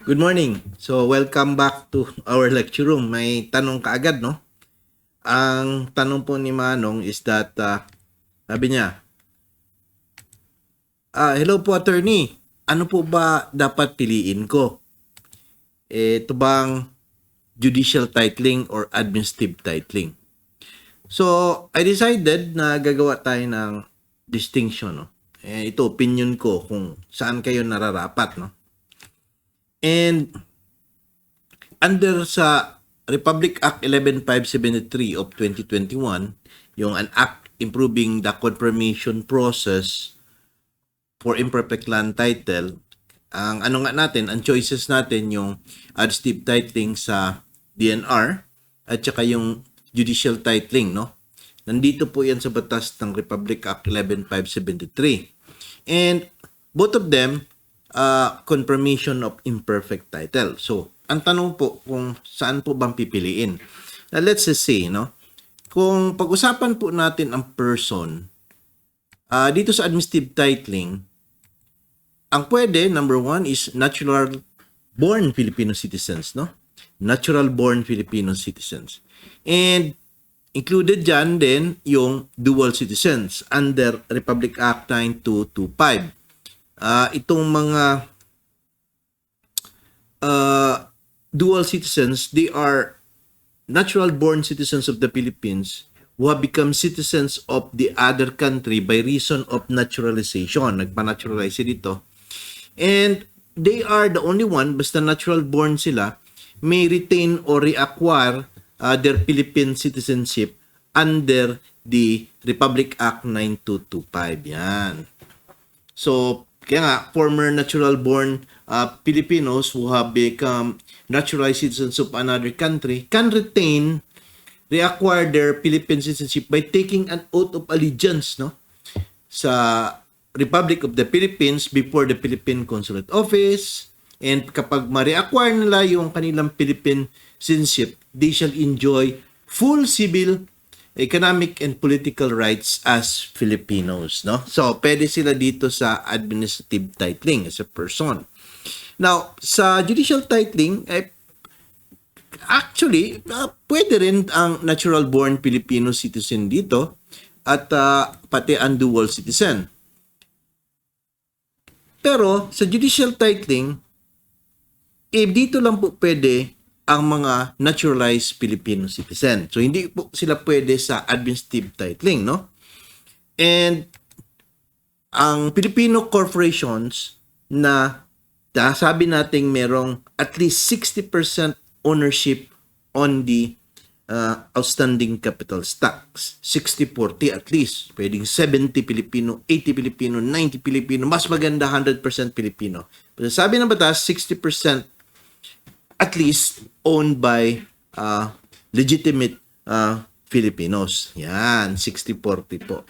Good morning. So, welcome back to our lecture room. May tanong kaagad, no? Ang tanong po ni Manong is that, uh, sabi niya, ah, hello po attorney, ano po ba dapat piliin ko? Eh, ito bang judicial titling or administrative titling? So, I decided na gagawa tayo ng distinction, no? Eh, ito, opinion ko kung saan kayo nararapat, no? And under sa Republic Act 11573 of 2021, yung an act improving the confirmation process for imperfect land title, ang ano nga natin, ang choices natin yung administrative titling sa DNR at saka yung judicial titling, no? Nandito po yan sa batas ng Republic Act 11573. And both of them uh, confirmation of imperfect title. So, ang tanong po kung saan po bang pipiliin. Now, let's just say, no? Kung pag-usapan po natin ang person, uh, dito sa administrative titling, ang pwede, number one, is natural born Filipino citizens, no? Natural born Filipino citizens. And included dyan din yung dual citizens under Republic Act 9225 uh, itong mga uh, dual citizens, they are natural born citizens of the Philippines who have become citizens of the other country by reason of naturalization. Nagpa-naturalize dito. And they are the only one, basta natural born sila, may retain or reacquire uh, their Philippine citizenship under the Republic Act 9225. Yan. So, kaya nga, former natural-born uh, Filipinos who have become naturalized citizens of another country can retain, reacquire their Philippine citizenship by taking an oath of allegiance no? sa Republic of the Philippines before the Philippine Consulate Office. And kapag ma-reacquire nila yung kanilang Philippine citizenship, they shall enjoy full civil economic and political rights as Filipinos, no? So, pwede sila dito sa administrative titling as a person. Now, sa judicial titling, eh, actually, uh, pwede rin ang natural born Filipino citizen dito at uh, pati ang dual citizen. Pero sa judicial titling, eh dito lang po pwede ang mga naturalized Filipino citizen. So hindi po sila pwede sa administrative titling, no? And ang Filipino corporations na sabi nating merong at least 60% ownership on the uh, outstanding capital stocks. 60-40 at least. Pwedeng 70 Pilipino, 80 Pilipino, 90 Pilipino. Mas maganda 100% Pilipino. Pero sabi ng batas, 60% at least owned by uh, legitimate uh, Filipinos. Yan, 60-40 po.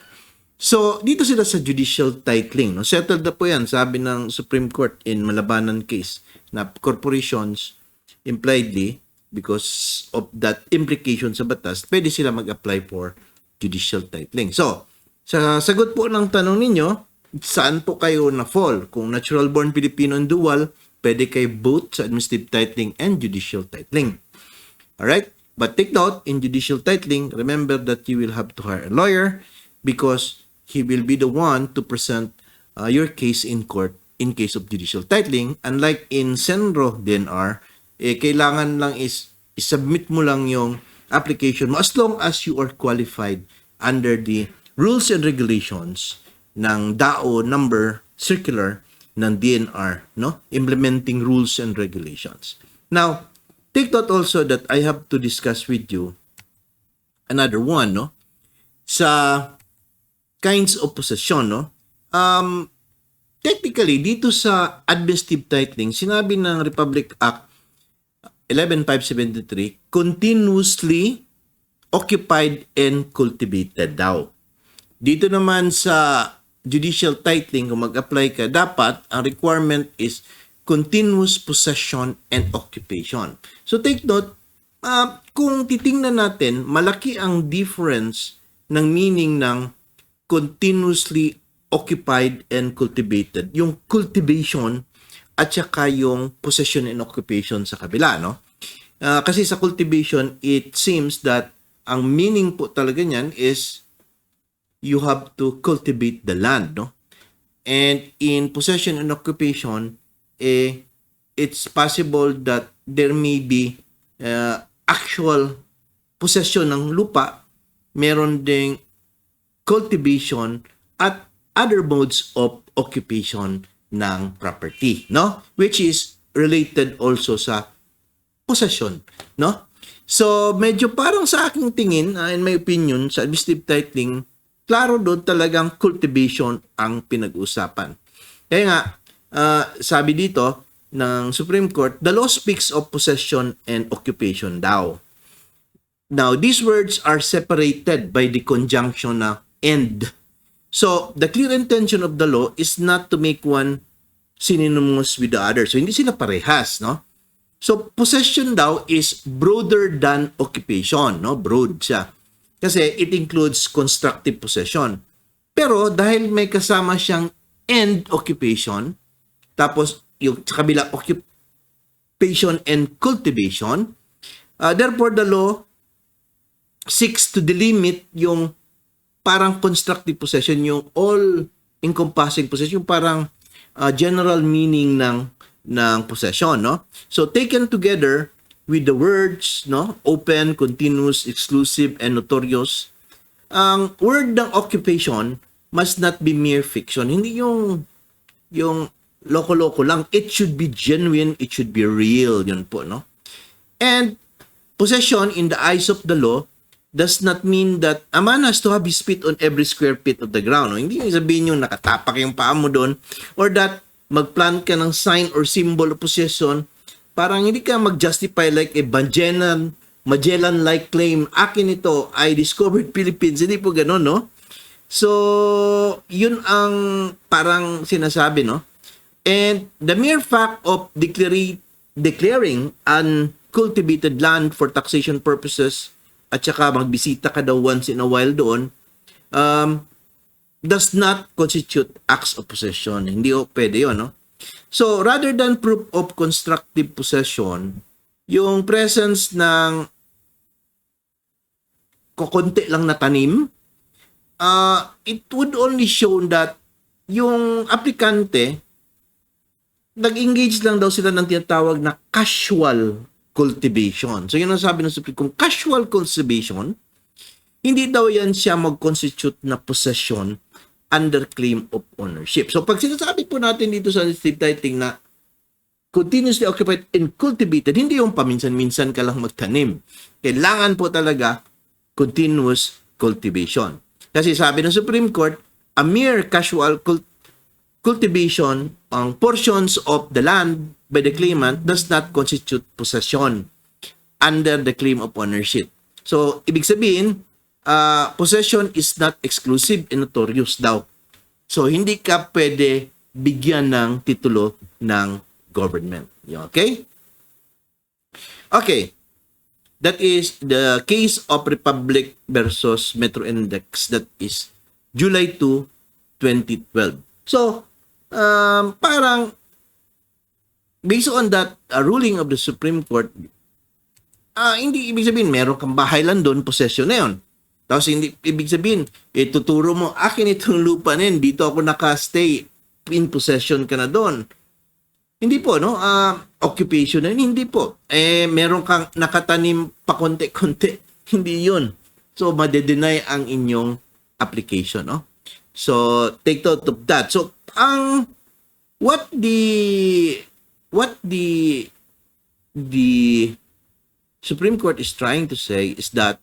So, dito sila sa judicial titling. No? Settled na po yan, sabi ng Supreme Court in Malabanan case na corporations impliedly because of that implication sa batas, pwede sila mag-apply for judicial titling. So, sa sagot po ng tanong ninyo, saan po kayo na-fall? Kung natural born Filipino and dual, pwede kay both sa administrative titling and judicial titling. Alright? But take note, in judicial titling, remember that you will have to hire a lawyer because he will be the one to present uh, your case in court in case of judicial titling. Unlike in Senro DNR, eh, kailangan lang is isubmit mo lang yung application mo as long as you are qualified under the rules and regulations ng DAO number circular ng DNR, no? Implementing rules and regulations. Now, take note also that I have to discuss with you another one, no? Sa kinds of possession, no? Um, technically, dito sa administrative titling, sinabi ng Republic Act 11573, continuously occupied and cultivated daw. Dito naman sa judicial titling, kung mag-apply ka, dapat ang requirement is continuous possession and occupation. So take note, uh, kung titingnan natin, malaki ang difference ng meaning ng continuously occupied and cultivated. Yung cultivation at saka yung possession and occupation sa kabila, no? Ah, kasi sa cultivation, it seems that ang meaning po talaga niyan is you have to cultivate the land, no? And in possession and occupation, eh, it's possible that there may be uh, actual possession ng lupa, meron ding cultivation at other modes of occupation ng property, no? Which is related also sa possession, no? So, medyo parang sa aking tingin, uh, in my opinion, sa administrative titling, klaro doon talagang cultivation ang pinag-usapan. Kaya nga, uh, sabi dito ng Supreme Court, the law speaks of possession and occupation daw. Now, these words are separated by the conjunction na and. So, the clear intention of the law is not to make one synonymous with the other. So, hindi sila parehas, no? So, possession daw is broader than occupation, no? Broad siya. Kasi it includes constructive possession. Pero dahil may kasama siyang end occupation, tapos yung sa kabila occupation and cultivation, uh, therefore the law seeks to delimit yung parang constructive possession, yung all encompassing possession, yung parang uh, general meaning ng ng possession, no? So taken together with the words, no, open, continuous, exclusive and notorious, ang word ng occupation must not be mere fiction. Hindi yung yung loko-loko lang. It should be genuine, it should be real, yun po, no? And possession in the eyes of the law does not mean that a man has to have his feet on every square feet of the ground. No? Hindi yung sabihin yung nakatapak yung paa mo doon or that magplant ka ng sign or symbol of possession parang hindi ka mag-justify like a Magellan Magellan-like claim, akin ito, I discovered Philippines. Hindi po ganun, no? So, yun ang parang sinasabi, no? And the mere fact of declaring, declaring uncultivated land for taxation purposes at saka magbisita ka daw once in a while doon, um, does not constitute acts of possession. Hindi o pwede yun, no? So, rather than proof of constructive possession, yung presence ng kukunti lang na tanim, uh, it would only show that yung aplikante, nag-engage lang daw sila ng tinatawag na casual cultivation. So, yun ang sabi ng Supreme Court. Casual cultivation, hindi daw yan siya mag-constitute na possession under claim of ownership. So, pag sinasabi po natin dito sa state titling na continuously occupied and cultivated, hindi yung paminsan-minsan ka lang magtanim. Kailangan po talaga continuous cultivation. Kasi sabi ng Supreme Court, a mere casual cult- cultivation ang portions of the land by the claimant does not constitute possession under the claim of ownership. So, ibig sabihin, uh, possession is not exclusive and notorious daw. So, hindi ka pwede bigyan ng titulo ng government. Okay? Okay. That is the case of Republic versus Metro Index that is July 2, 2012. So, um, parang based on that uh, ruling of the Supreme Court, uh, hindi ibig sabihin meron kang bahay lang doon, possession na yun. Tapos hindi ibig sabihin, eh, tuturo mo, akin itong lupa na yun, dito ako naka-stay, in possession ka na doon. Hindi po, no? Uh, occupation na yun, hindi po. Eh, meron kang nakatanim pa konti-konti. Hindi yun. So, madedenay ang inyong application, no? So, take note of that. So, ang what the what the the Supreme Court is trying to say is that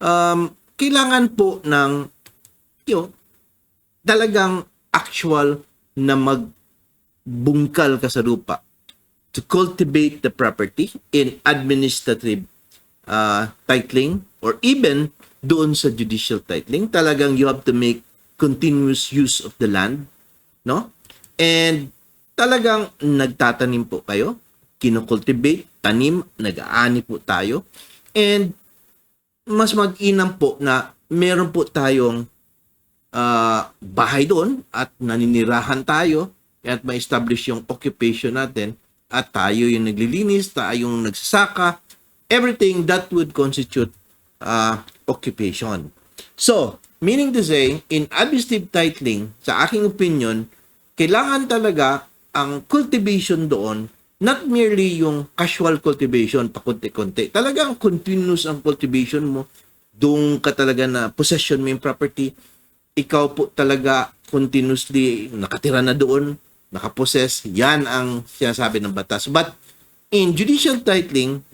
um, kailangan po ng yun, talagang actual na magbungkal ka sa lupa to cultivate the property in administrative uh, titling or even doon sa judicial titling. Talagang you have to make continuous use of the land, no? And talagang nagtatanim po kayo, kinocultivate, tanim, nag-aani po tayo, and mas mag-inam po na meron po tayong uh, bahay doon at naninirahan tayo at ma-establish yung occupation natin at tayo yung naglilinis, tayo yung nagsasaka, everything that would constitute uh, occupation. So, meaning to say, in administrative titling, sa aking opinion, kailangan talaga ang cultivation doon, not merely yung casual cultivation, pakunti-kunti. Talagang continuous ang cultivation mo. Doon ka talaga na possession mo yung property. Ikaw po talaga continuously nakatira na doon, nakapossess. Yan ang sinasabi ng batas. But in judicial titling,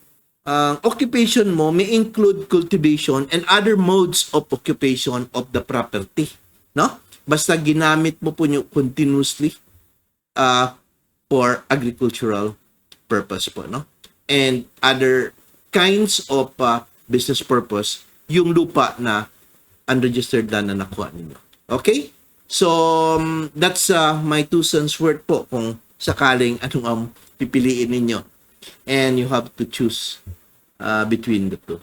ang occupation mo may include cultivation and other modes of occupation of the property. No? Basta ginamit mo po nyo continuously uh, for agricultural purpose po. No? And other kinds of uh, business purpose, yung lupa na unregistered land na nakuha ninyo. Okay? So, um, that's uh, my two cents worth po kung sakaling anong ang pipiliin ninyo. And you have to choose uh, between the two.